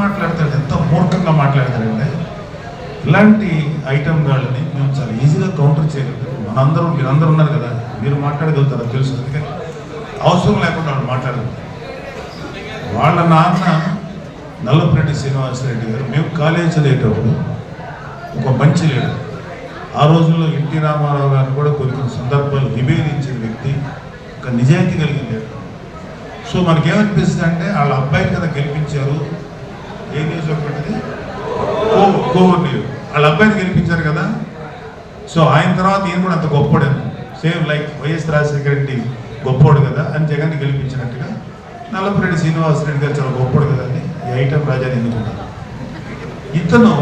మాట్లాడతాడు ఎంత మూర్ఖంగా మాట్లాడతాడంటే ఇలాంటి ఐటమ్ గాళ్ళని మేము చాలా ఈజీగా కౌంటర్ చేయగలుగుతాం. మనందరం మీరందరూ ఉన్నారు కదా మీరు మాట్లాడగలుగుతారో తెలుసు అందుకని అవసరం లేకుండా వాళ్ళు మాట్లాడగలుగుతారు వాళ్ళ నాన్న నల్లపరెడ్డి శ్రీనివాసరెడ్డి గారు మేము కాలేజీ చదివేటప్పుడు ఒక మంచి లేడు ఆ రోజుల్లో ఎన్టీ రామారావు గారిని కూడా కొన్ని కొన్ని సందర్భాలు నివేదించిన వ్యక్తి ఒక నిజాయితీ కలిగిన లీడర్ సో మనకేమనిపిస్తుంది అంటే వాళ్ళ అబ్బాయి కదా గెలిపించారు కోవూరు నీరు వాళ్ళ అబ్బాయిని గెలిపించారు కదా. సో ఆయన తర్వాత ఈయన కూడా అంత గొప్పడేమో same like YS Rajasekhara Reddy గొప్పోడు కదా. అని జగన్ గెలిపించినట్టుగా నల్లపురెడ్డి శ్రీనివాసరెడ్డి గారు చాలా గొప్పోడు కదా అని ఈ ఐటమ్ రాజాని ఎన్నుకున్నారు. ఇతను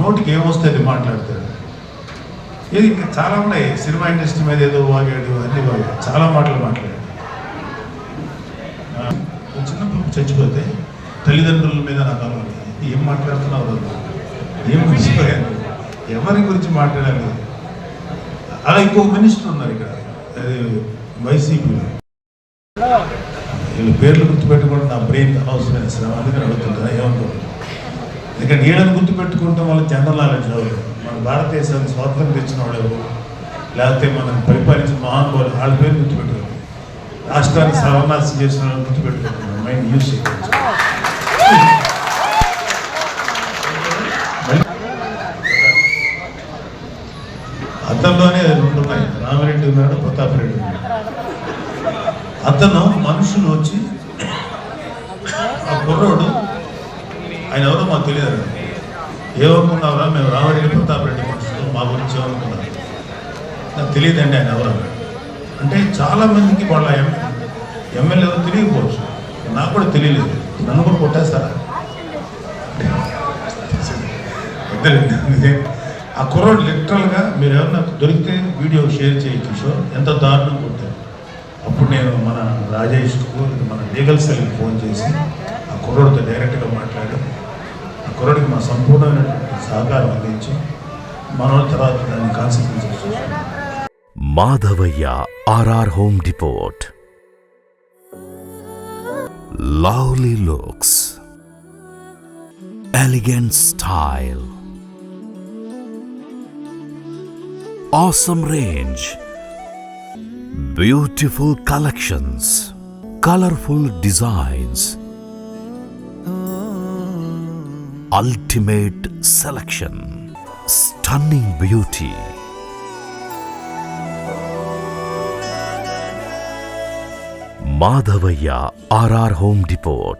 నోటికి ఏమొస్తే అది మాట్లాడతాడు? ఇది ఇంకా చాలా ఉన్నాయి. సినిమా ఇండస్ట్రీ మీద ఏదో వాగాడు అన్ని వాగాడు. చాలా మాటలు మాట్లాడాడు. చిన్న చచ్చిపోతే తల్లిదండ్రుల మీద నాకు అలవాటు ఏం మాట్లాడుతున్నావు? ఏం మర్చిపోయాను ఎవరి గురించి మాట్లాడాలి? అలా ఇంకో మినిస్టర్ ఉన్నారు ఇక్కడ. అది వైసీపీలో. వీళ్ళ పేర్లు గుర్తుపెట్టుకోవడం నా బ్రెయిన్ అవసరమైన శ్రమ. అందుకని అడుగుతుంటా. ఏమనుకోండి ఎందుకంటే వీళ్ళని గుర్తుపెట్టుకుంటాం వల్ల జనరల్ నాలెడ్జ్ అవ్వదు మన భారతదేశానికి స్వాతంత్రం తెచ్చిన వాళ్ళు లేకపోతే మనం పరిపాలించిన మహానుభావులు వాళ్ళ పేరు గుర్తుపెట్టుకోవాలి రాష్ట్రాన్ని సర్వనాశం చేసిన వాళ్ళని గుర్తుపెట్టుకుంటున్నాం మైండ్ యూజ్ చేయవచ్చు అతనిలోనే రెండు ఉన్నాయి రామిరెడ్డి ఉన్నాడు ప్రతాప్ రెడ్డి ఉన్నాడు. అతను మనుషులు వచ్చి ఆ కుర్రోడు ఆయన ఎవరో మాకు తెలియదు ఏమనుకున్నారా మేము రామిరెడ్డి ప్రతాప్ రెడ్డి మనుషులు మా గురించి ఏమనుకున్నారు? నాకు తెలియదండి ఆయన ఎవరు. అంటే చాలామందికి వాళ్ళ ఎం- ఎమ్మెల్యే తెలియకపోవచ్చు. నాకు కూడా తెలియలేదు. నన్ను కూడా కొట్టేస్తారా? ఇద్దరు. ఆ కుర్రోడు లిటరల్గా మీరు ఏమన్నా దొరికితే వీడియో షేర్ చేయొచ్చు షో ఎంత దారుణం కొట్టారు అప్పుడు నేను మన రాజేష్కు మన లీగల్ సెల్కి ఫోన్ చేసి ఆ కుర్రోడితో డైరెక్ట్గా మాట్లాడి ఆ కుర్రోడికి మా సంపూర్ణమైనటువంటి సహకారం అందించి మన తర్వాత దాన్ని consequences Madhavaiah RR home depot lovely looks. Elegant style. awesome range, beautiful collections, colorful designs, ultimate selection, stunning beauty. Madhavaiah RR Home Depot,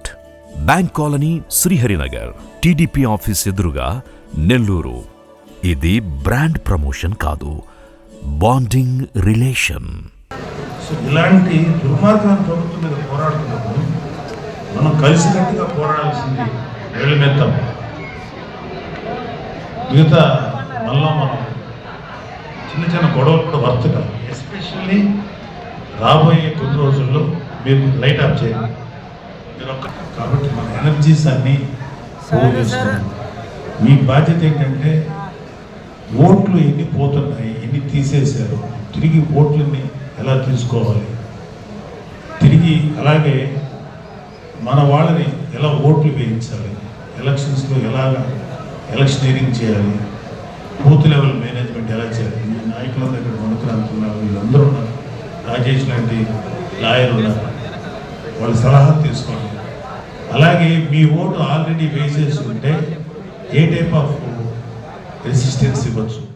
Bank Colony, Sriharinagar, TDP Office, office ಎದುರುಗ ఇది బ్రాండ్ ప్రమోషన్ కాదు bonding relation. So ఇలాంటి దుర్మార్గమైన ప్రభుత్వం మీద పోరాడుతున్నప్పుడు మనం కలిసికట్టుగా పోరాడాల్సింది వేళ్ళు మెత్తం మిగతా మళ్ళా మనం చిన్న చిన్న గొడవలు కూడా వర్త్ కాదు ఎస్పెషల్లీ రాబోయే కొన్ని రోజుల్లో మీరు లైట్ ఆఫ్ చేయండి. మీరు కాబట్టి మన ఎనర్జీస్ అన్నీ మీ బాధ్యత ఏంటంటే ఓట్లు ఎన్ని పోతున్నాయి ఎన్ని తీసేశారు తిరిగి ఓట్లని ఎలా తీసుకోవాలి? తిరిగి అలాగే మన వాళ్ళని ఎలా ఓట్లు వేయించాలి? ఎలక్షన్స్లో ఎలాగ ఎలక్షనీరింగ్ చేయాలి? బూత్ లెవెల్ మేనేజ్మెంట్ ఎలా చేయాలి? మీ నాయకుల దగ్గర మనుకురాంత్ వీళ్ళందరూ ఉన్నారు. రాజేష్ లాంటి లాయర్ ఉన్నారు. వాళ్ళ సలహా తీసుకోండి. అలాగే మీ ఓటు ఆల్రెడీ వేసేసి ఉంటే a type of esses termos